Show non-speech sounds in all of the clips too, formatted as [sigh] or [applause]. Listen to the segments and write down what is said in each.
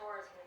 tours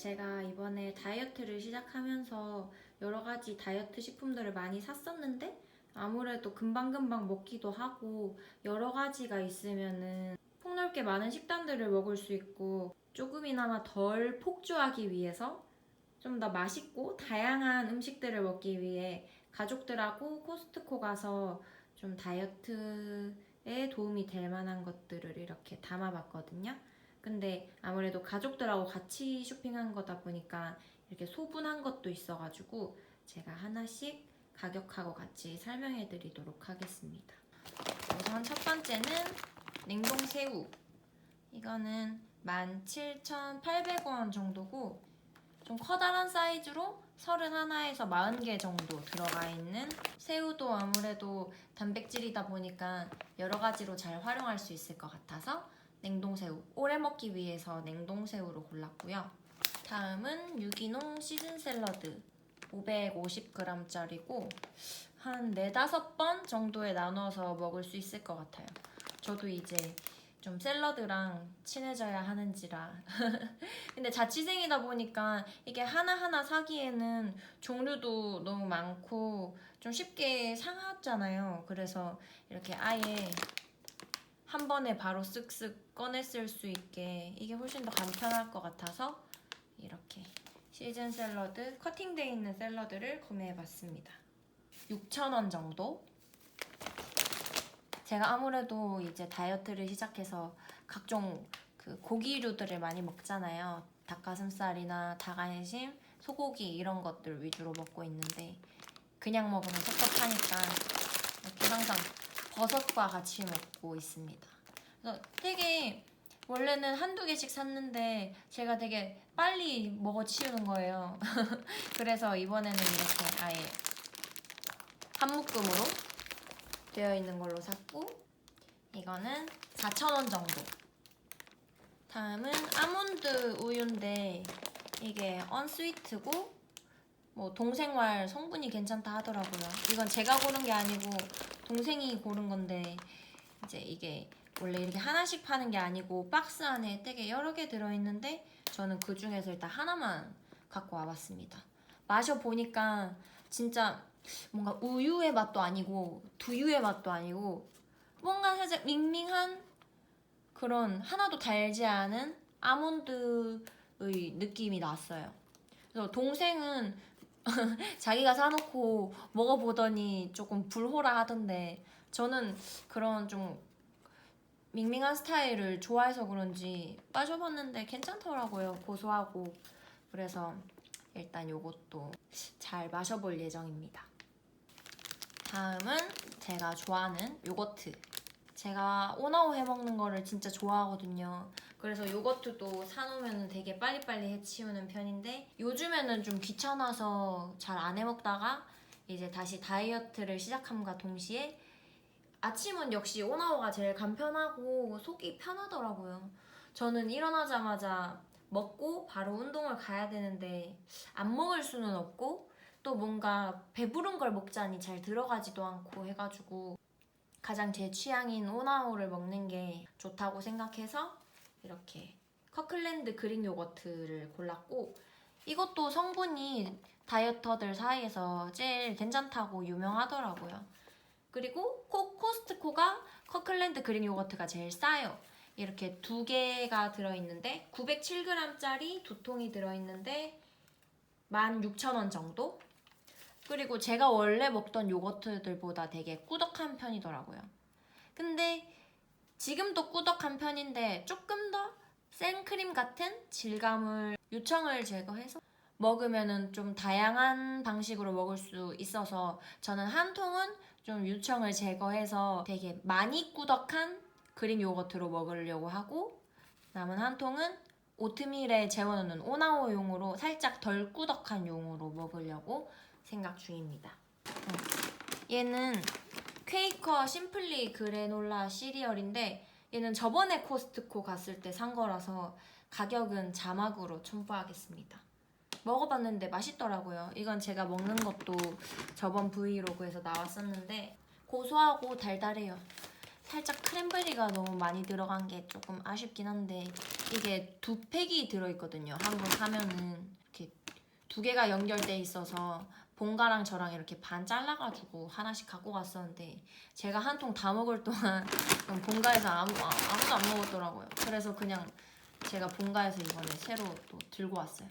제가 이번에 다이어트를 시작하면서 여러 가지 다이어트 식품들을 많이 샀었는데 아무래도 금방금방 먹기도 하고 여러 가지가 있으면은 폭넓게 많은 식단들을 먹을 수 있고 조금이나마 덜 폭주하기 위해서 좀 더 맛있고 다양한 음식들을 먹기 위해 가족들하고 코스트코 가서 좀 다이어트에 도움이 될 만한 것들을 이렇게 담아봤거든요. 근데 아무래도 가족들하고 같이 쇼핑한 거다 보니까 이렇게 소분한 것도 있어가지고 제가 하나씩 가격하고 같이 설명해 드리도록 하겠습니다. 우선 첫 번째는 냉동 새우. 이거는 17,800원 정도고 좀 커다란 사이즈로 31에서 40개 정도 들어가 있는 새우도 아무래도 단백질이다 보니까 여러 가지로 잘 활용할 수 있을 것 같아서 냉동새우 오래 먹기 위해서 냉동새우로 골랐고요. 다음은 유기농 시즌 샐러드 550g짜리고 한 4, 5번 정도에 나눠서 먹을 수 있을 것 같아요. 저도 이제 좀 샐러드랑 친해져야 하는지라. [laughs] 근데 자취생이다 보니까 이게 하나하나 사기에는 종류도 너무 많고 좀 쉽게 상하잖아요. 그래서 이렇게 아예 한 번에 바로 쓱쓱 꺼내 쓸 수 있게 이게 훨씬 더 간편할 것 같아서 이렇게 시즌 샐러드 커팅되어 있는 샐러드를 구매해봤습니다. 6,000원 정도? 제가 아무래도 이제 다이어트를 시작해서 각종 그 고기류들을 많이 먹잖아요. 닭가슴살이나 닭안심, 소고기 이런 것들 위주로 먹고 있는데 그냥 먹으면 섭섭하니까 이렇게 항상 버섯과 같이 먹고 있습니다. 그래서 되게 원래는 한두 개씩 샀는데 제가 되게 빨리 먹어 치우는 거예요. [laughs] 그래서 이번에는 이렇게 아예 한 묶음으로 되어 있는 걸로 샀고 이거는 4,000원 정도. 다음은 아몬드 우유인데 이게 언스위트고 뭐 동생말 성분이 괜찮다 하더라고요. 이건 제가 고른 게 아니고 동생이 고른 건데 이제 이게 원래 이렇게 하나씩 파는 게 아니고 박스 안에 되게 여러 개 들어있는데 저는 그 중에서 일단 하나만 갖고 와봤습니다. 마셔보니까 진짜 뭔가 우유의 맛도 아니고 두유의 맛도 아니고 뭔가 살짝 밍밍한 그런 하나도 달지 않은 아몬드의 느낌이 났어요. 그래서 동생은 [laughs] 자기가 사놓고 먹어보더니 조금 불호라 하던데 저는 그런 좀 밍밍한 스타일을 좋아해서 그런지 마셔봤는데 괜찮더라고요. 고소하고 그래서 일단 요것도 잘 마셔볼 예정입니다. 다음은 제가 좋아하는 요거트. 제가 오나오 해먹는 거를 진짜 좋아하거든요. 그래서 요거트도 사놓으면 되게 빨리빨리 해치우는 편인데 요즘에는 좀 귀찮아서 잘 안 해먹다가 이제 다시 다이어트를 시작함과 동시에 아침은 역시 오나오가 제일 간편하고 속이 편하더라고요. 저는 일어나자마자 먹고 바로 운동을 가야 되는데 안 먹을 수는 없고 또 뭔가 배부른 걸 먹자니 잘 들어가지도 않고 해가지고 가장 제 취향인 오나오를 먹는 게 좋다고 생각해서 이렇게 커클랜드 그릭 요거트를 골랐고 이것도 성분이 다이어터들 사이에서 제일 괜찮다고 유명하더라고요. 그리고 코, 코스트코가 커클랜드 그릭 요거트가 제일 싸요. 이렇게 두 개가 들어있는데 907g짜리 두 통이 들어있는데 16,000원 정도? 그리고 제가 원래 먹던 요거트들보다 되게 꾸덕한 편이더라고요. 근데 지금도 꾸덕한 편인데 조금 더 생크림 같은 질감을 유청을 제거해서 먹으면은 좀 다양한 방식으로 먹을 수 있어서 저는 한 통은 좀 유청을 제거해서 되게 많이 꾸덕한 그릭 요거트로 먹으려고 하고 남은 한 통은 오트밀에 재워놓는 오나오용으로 살짝 덜 꾸덕한 용으로 먹으려고 생각 중입니다. 음. 얘는 퀘이커 심플리 그래놀라 시리얼인데 얘는 저번에 코스트코 갔을 때 산 거라서 가격은 자막으로 첨부하겠습니다. 먹어봤는데 맛있더라고요. 이건 제가 먹는 것도 저번 브이로그에서 나왔었는데 고소하고 달달해요. 살짝 크랜베리가 너무 많이 들어간 게 조금 아쉽긴 한데 이게 두 팩이 들어있거든요. 한번 사면은 이렇게 두 개가 연결돼 있어서 본가랑 저랑 이렇게 반 잘라가지고 하나씩 갖고 갔었는데 제가 한 통 다 먹을 동안 본가에서 아무, 아- 아무도 안 먹었더라고요. 그래서 그냥 제가 본가에서 이번에 새로 또 들고 왔어요.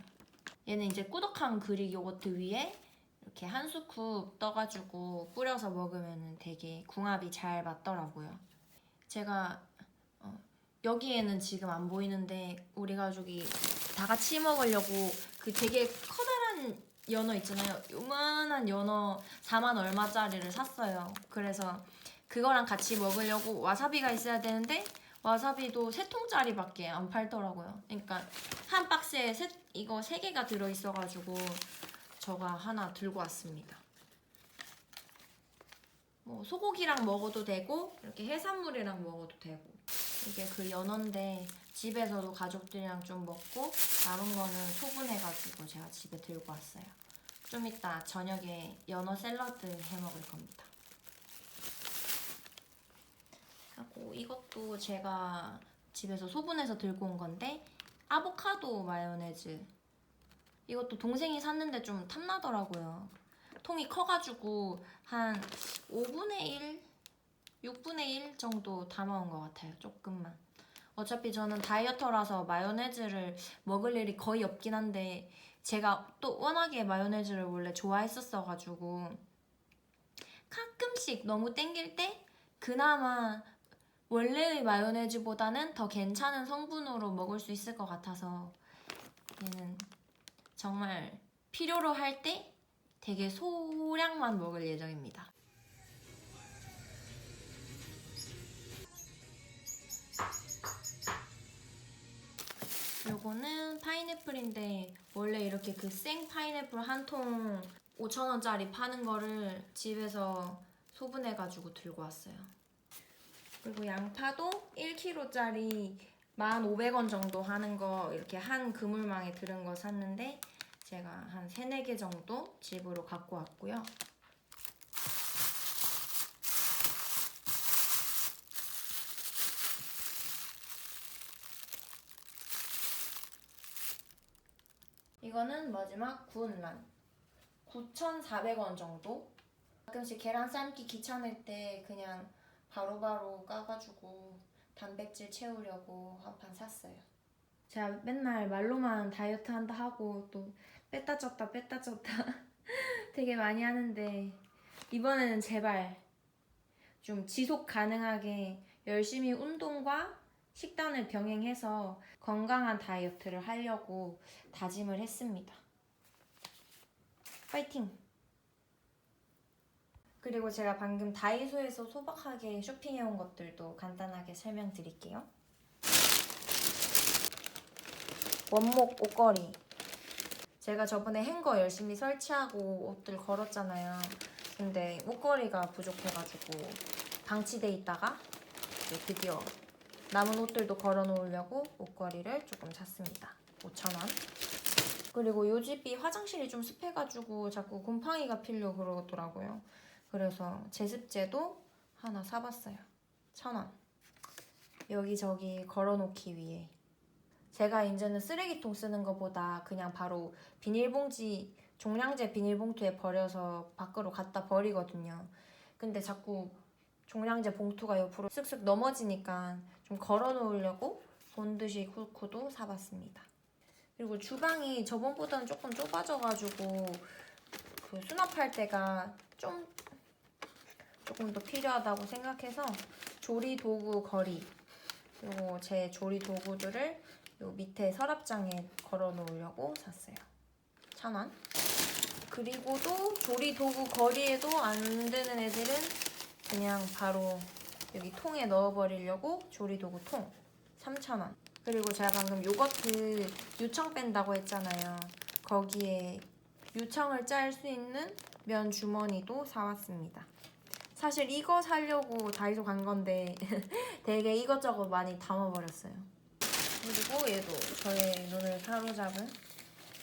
얘는 이제 꾸덕한 그릭 요거트 위에 이렇게 한 스쿱 떠가지고 뿌려서 먹으면 되게 궁합이 잘 맞더라고요. 제가 어, 여기에는 지금 안 보이는데 우리 가족이 다 같이 먹으려고 그 되게 커다란 연어 있잖아요. 요만한 연어 4만 얼마짜리를 샀어요. 그래서 그거랑 같이 먹으려고 와사비가 있어야 되는데 와사비도 세 통짜리밖에 안 팔더라고요. 그러니까 한 박스에 세, 이거 세 개가 들어 있어가지고 저가 하나 들고 왔습니다. 뭐 소고기랑 먹어도 되고 이렇게 해산물이랑 먹어도 되고 이게 그 연어인데 집에서도 가족들이랑 좀 먹고 남은 거는 소분해가지고 제가 집에 들고 왔어요. 좀 이따 저녁에 연어 샐러드 해 먹을 겁니다. 하고 이것도 제가 집에서 소분해서 들고 온 건데 아보카도 마요네즈 이것도 동생이 샀는데 좀 탐나더라고요. 통이 커가지고 한 5분의 1, 6분의 1 정도 담아온 것 같아요. 조금만. 어차피 저는 다이어터라서 마요네즈를 먹을 일이 거의 없긴 한데 제가 또 워낙에 마요네즈를 원래 좋아했었어가지고 가끔씩 너무 땡길 때 그나마 원래의 마요네즈보다는 더 괜찮은 성분으로 먹을 수 있을 것 같아서 얘는 정말 필요로 할 때 되게 소량만 먹을 예정입니다. 요거는 파인애플인데 원래 이렇게 그 생 파인애플 한 통 5,000원짜리 파는 거를 집에서 소분해가지고 들고 왔어요. 그리고 양파도 1kg짜리 1,500원 정도 하는 거 이렇게 한 그물망에 들은 거 샀는데 제가 한 3, 4개 정도 집으로 갖고 왔고요. 이거는 마지막 구운란 9,400원 정도 가끔씩 계란 삶기 귀찮을 때 그냥 바로 바로 까가지고 단백질 채우려고 한 판 샀어요. 제가 맨날 말로만 다이어트 한다 하고 또 뺐다 쪘다 뺐다 쪘다 [laughs] 되게 많이 하는데 이번에는 제발 좀 지속 가능하게 열심히 운동과 식단을 병행해서 건강한 다이어트를 하려고 다짐을 했습니다. 파이팅! 그리고 제가 방금 다이소에서 소박하게 쇼핑해온 것들도 간단하게 설명드릴게요. 원목 옷걸이. 제가 저번에 행거 열심히 설치하고 옷들 걸었잖아요. 근데 옷걸이가 부족해가지고 방치돼 있다가 드디어 남은 옷들도 걸어 놓으려고 옷걸이를 조금 샀습니다. 5,000원. 그리고 요 집이 화장실이 좀 습해가지고 자꾸 곰팡이가 필려 그러더라고요. 그래서 제습제도 하나 사봤어요. 1,000원. 여기저기 걸어놓기 위해. 제가 이제는 쓰레기통 쓰는 것보다 그냥 바로 비닐봉지, 종량제 비닐봉투에 버려서 밖으로 갖다 버리거든요. 근데 자꾸 종량제 봉투가 옆으로 쓱쓱 넘어지니까 좀 걸어 놓으려고 본드시 후크도 사봤습니다. 그리고 주방이 저번보다는 조금 좁아져가지고 그 수납할 때가 좀 조금 더 필요하다고 생각해서 조리 도구 거리 그리고 제 조리 도구들을 요 밑에 서랍장에 걸어 놓으려고 샀어요. 천 원. 그리고 또 조리 도구 거리에도 안 되는 애들은 그냥 바로 여기 통에 넣어버리려고 조리도구 통 3,000원. 그리고 제가 방금 요거트 유청 뺀다고 했잖아요. 거기에 유청을 짤 수 있는 면 주머니도 사왔습니다. 사실 이거 사려고 다이소 간 건데 [laughs] 되게 이것저것 많이 담아버렸어요. 그리고 얘도 저의 눈을 사로잡은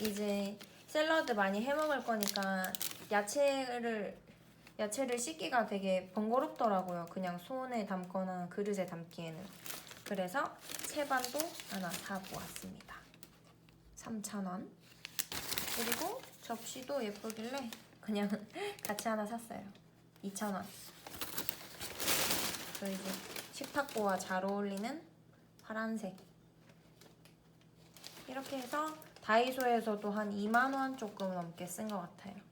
이제 샐러드 많이 해먹을 거니까 야채를 야채를 씻기가 되게 번거롭더라고요. 그냥 손에 담거나 그릇에 담기에는. 그래서 채반도 하나 사보았습니다. 3,000원. 그리고 접시도 예쁘길래 그냥 [laughs] 같이 하나 샀어요. 2,000원. 그 이제 식탁보와 잘 어울리는 파란색. 이렇게 해서 다이소에서도 한 2만 원 조금 넘게 쓴 것 같아요.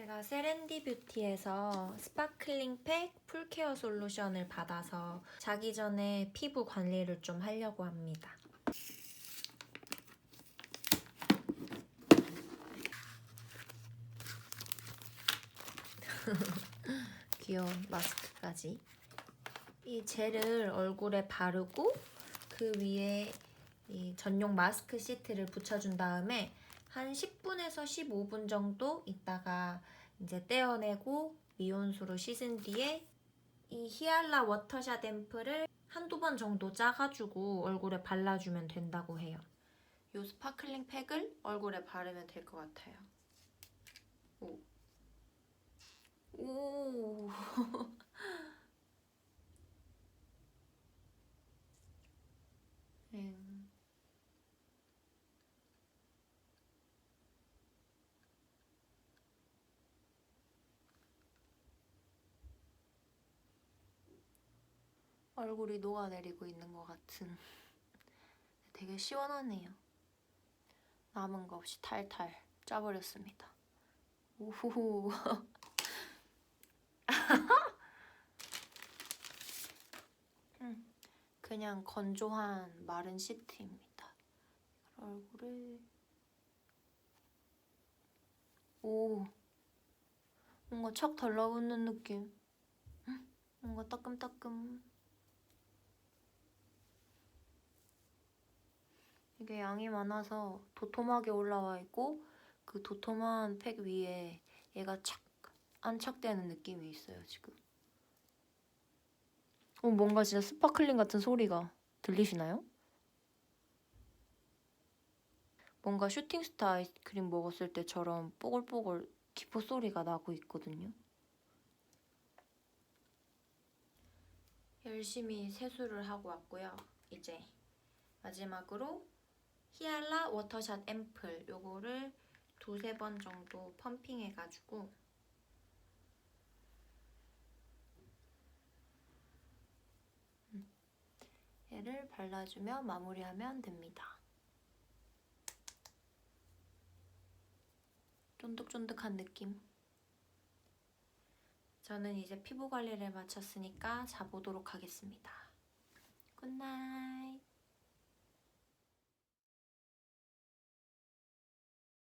제가 세렌디 뷰티에서 스파클링 팩 풀케어 솔루션을 받아서 자기 전에 피부 관리를 좀 하려고 합니다. [laughs] 귀여운 마스크까지. 이 젤을 얼굴에 바르고 그 위에 이 전용 마스크 시트를 붙여준 다음에 한 10분에서 15분 정도 있다가 이제 떼어내고 미온수로 씻은 뒤에 이 히알라 워터샷 앰플을 한두 번 정도 짜가지고 얼굴에 발라주면 된다고 해요. 이 스파클링 팩을 얼굴에 바르면 될 것 같아요. 오. 오. [laughs] 음. 얼굴이 녹아내리고 있는 것 같은 되게 시원하네요. 남은 거 없이 탈탈 짜버렸습니다. 오호. 음, 그냥 건조한 마른 시트입니다. 얼굴을 오 뭔가 척 달라붙는 느낌. 음, 뭔가 따끔따끔. 이게 양이 많아서 도톰하게 올라와 있고 그 도톰한 팩 위에 얘가 착 안착되는 느낌이 있어요 지금. 어, 뭔가 진짜 스파클링 같은 소리가 들리시나요? 뭔가 슈팅스타 아이스크림 먹었을 때처럼 뽀글뽀글 기포 소리가 나고 있거든요. 열심히 세수를 하고 왔고요. 이제 마지막으로 히알라 워터샷 앰플 요거를 두세 번 정도 펌핑해가지고 음, 얘를 발라주며 마무리하면 됩니다. 쫀득쫀득한 느낌. 저는 이제 피부 관리를 마쳤으니까 자보도록 하겠습니다. 굿나잇.